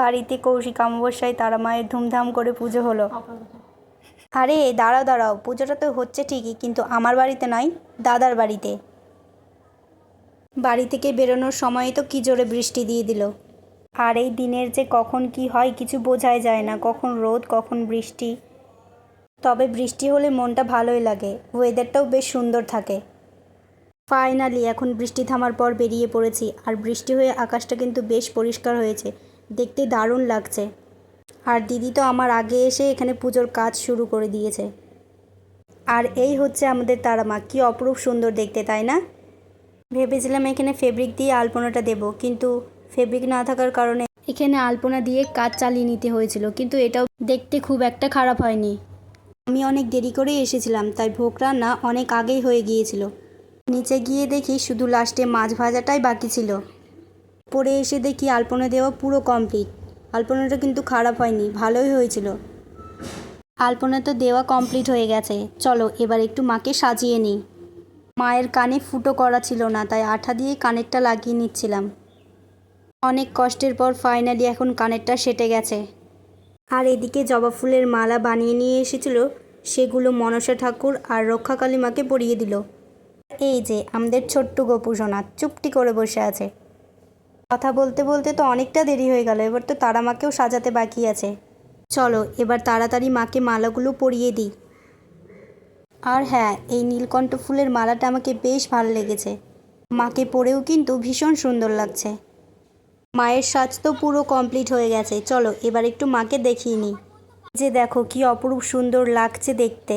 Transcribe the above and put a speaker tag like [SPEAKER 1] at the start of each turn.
[SPEAKER 1] বাড়িতে কৌশিক অমাবস্যায় তারা মায়ের ধুমধাম করে পুজো হলো। আরে, দাঁড়াও দাঁড়াও, পুজোটা তো হচ্ছে ঠিকই, কিন্তু আমার বাড়িতে নয় দাদার বাড়িতে। বাড়ি থেকে বেরোনোর সময় তো কি জোরে বৃষ্টি দিয়ে দিল। আর এই দিনের যে কখন কি হয় কিছু বোঝাই যায় না, কখন রোদ, কখন বৃষ্টি। তবে বৃষ্টি হলে মনটা ভালোই লাগে ওয়েদারটাও বেশ সুন্দর থাকে। ফাইনালি এখন বৃষ্টি থামার পর বেরিয়ে পড়েছি, আর বৃষ্টি হয়ে আকাশটা কিন্তু বেশ পরিষ্কার হয়েছে। দেখতে দারুণ লাগছে। আর দিদি তো আমার আগে এসে এখানে পুজোর কাজ শুরু করে দিয়েছে। আর এই হচ্ছে আমাদের তারামা। কি অপরূপ সুন্দর দেখতে, তাই না? ভেবেছিলাম এখানে ফেব্রিক দিয়ে আলপনাটা দেব, কিন্তু ফেব্রিক না থাকার কারণে এখানে আলপনা দিয়ে কাজ চালিয়ে নিতে হয়েছিল, কিন্তু এটাও দেখতে খুব একটা খারাপ হয়নি। আমি অনেক দেরি করেই এসেছিলাম, তাই ভোগ রান্না অনেক আগেই হয়ে গিয়েছিল। নিচে গিয়ে দেখি শুধু লাস্টে মাছ ভাজাটাই বাকি ছিল। পরে এসে দেখি আলপনা দেওয়া পুরো কমপ্লিট আলপনাটা কিন্তু খারাপ হয়নি, ভালোই হয়েছিল। আলপনা তো দেওয়া কমপ্লিট হয়ে গেছে। চলো, এবার একটু মাকে সাজিয়ে নিই। মায়ের কানে ফুটো করা ছিল না, তাই আঠা দিয়ে কানেরটা লাগিয়ে নিচ্ছিলাম। অনেক কষ্টের পর ফাইনালি এখন কানেরটা সেটে গেছে। আর এদিকে জবা ফুলের মালা বানিয়ে নিয়ে এসেছিল, সেগুলো মনসা ঠাকুর আর রক্ষাকালী মাকে পরিয়ে দিল। এই যে, আমাদের ছোট্ট গোপুসোনা চুপটি করে বসে আছে। কথা বলতে বলতে তো অনেকটা দেরি হয়ে গেল। এবার তো তারা মাকেও সাজাতে বাকি আছে। চলো, এবার তাড়াতাড়ি মাকে মালাগুলো পরিয়ে দিই। আর হ্যাঁ এই নীলকণ্ঠ ফুলের মালাটা আমাকে বেশ ভালো লেগেছে। মাকে পরেও কিন্তু ভীষণ সুন্দর লাগছে। মায়ের সাজ তো পুরো কমপ্লিট হয়ে গেছে। চলো, এবার একটু মাকে দেখিয়ে নিই। যে দেখো, কি অপরূপ সুন্দর লাগছে দেখতে।